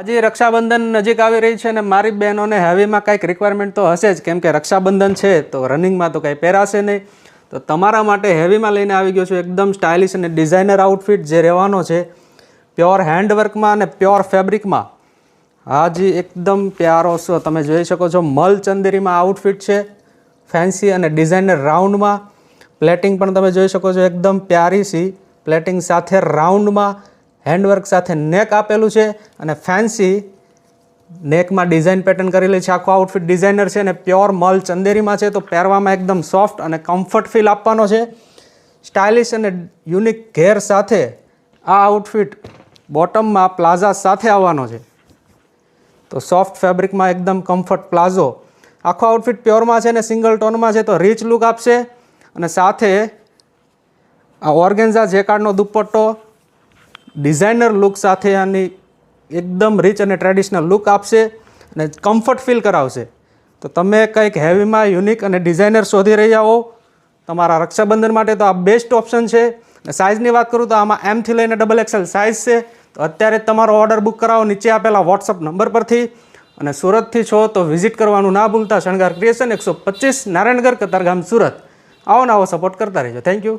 આજે રક્ષાબંધન નજીક આવી રહી છે અને મારી બહેનોને હેવીમાં કંઈક રિક્વાયરમેન્ટ તો હશે જ. કેમ કે રક્ષાબંધન છે, તો રનિંગમાં તો કંઈ પહેરાશે નહીં. તો તમારા માટે હેવીમાં લઈને આવી ગયો છું એકદમ સ્ટાઇલિશ અને ડિઝાઇનર આઉટફિટ જે રહેવાનો છે. પ્યોર હેન્ડવર્કમાં અને પ્યોર ફેબ્રિકમાં હાજી, એકદમ પ્યારો છો. તમે જોઈ શકો છો મલ ચંદેરીમાં આઉટફિટ છે. ફેન્સી અને ડિઝાઇનર રાઉન્ડમાં પ્લેટિંગ પણ તમે જોઈ શકો છો, એકદમ પ્યારી સી. પ્લેટિંગ સાથે રાઉન્ડમાં હેન્ડવર્ક સાથે નેક આપેલું છે અને ફેન્સી નેકમાં ડિઝાઇન પેટર્ન કરેલી છે. આખો આઉટફિટ ડિઝાઇનર છે અને પ્યોર મલ ચંદેરીમાં છે. તો પહેરવામાં એકદમ સોફ્ટ અને કમ્ફર્ટ ફીલ આપવાનો છે. સ્ટાઇલિશ અને યુનિક ઘેર સાથે આ આઉટફિટ બોટમમાં પ્લાઝા સાથે આવવાનો છે. તો સોફ્ટ ફેબ્રિકમાં એકદમ કમ્ફર્ટ પ્લાઝો આખો આઉટફિટ પ્યોરમાં છે ને સિંગલ ટોનમાં છે. તો રીચ લુક આપશે અને સાથે આ ઓર્ગેન્ઝા જેકાર્ડનો દુપટ્ટો ડિઝાઇનર લુક સાથે આની એકદમ રીચ અને ટ્રેડિશનલ લુક આપશે અને કમ્ફર્ટ ફીલ કરાવશે. તો તમે કંઈક હેવીમાં યુનિક અને ડિઝાઇનર શોધી રહ્યા હો, તમારા રક્ષાબંધન માટે તો આ બેસ્ટ ઓપ્શન છે. સાઇઝની વાત કરું તો આમાં એમથી લઈને ડબલ એક્સેલ સાઇઝ છે. તો અત્યારે તમારો ઓર્ડર બુક કરાવો, નીચે આપેલા વોટ્સઅપ નંબર પરથી. અને સુરતથી છો તો વિઝિટ કરવાનું ના ભૂલતા શણગાર ક્રિએશન એકસો પચીસ નારાયણગર કતારગામ સુરત. આવો ને આવો સપોર્ટ કરતા રહેજો. Thank you